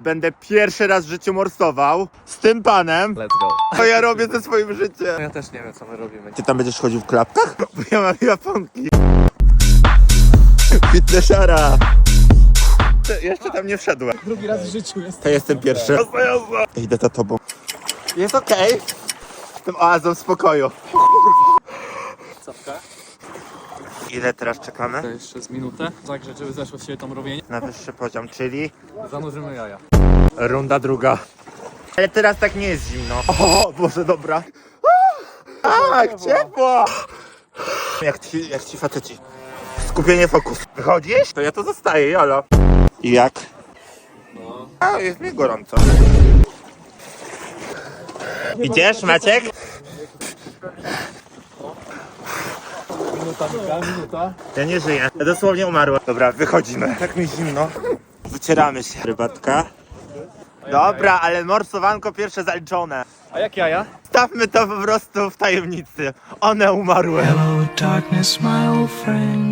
będę pierwszy raz w życiu morsował z tym panem. Let's go. Co ja robię ze swoim życiem? Ja też nie wiem co my robimy. Ty tam będziesz chodził w klapkach? Bo ja mam japonki. Fitnessiara. Jeszcze tam nie wszedłem. Drugi raz w życiu jest. To jestem pierwszy. Idę za tobą. Jest okej. Tym oazą spokoju. Cofka. Ile teraz To czekamy? jeszcze z minutę. Zagrzeć, żeby zeszło się to mrowienie. Na wyższy poziom, czyli Zanurzymy jaja. Runda druga. Ale teraz tak nie jest zimno. O, Boże, dobra. Tak, ciepło. Jak ci, jak ci faceci. Skupienie fokus. Wychodzisz? To ja to zostaję, jolo. I jak? A, jest mi gorąco. Idziesz, Maciek? Minuta, minuta, minuta. Ja nie żyję. Ja dosłownie umarłem. Dobra, wychodzimy. Tak mi zimno. Wycieramy się. Rybatka. Dobra, ale morsowanko pierwsze zaliczone. A jak jaja? Stawmy to po prostu w tajemnicy. One umarły. Hello, darkness, my old friend.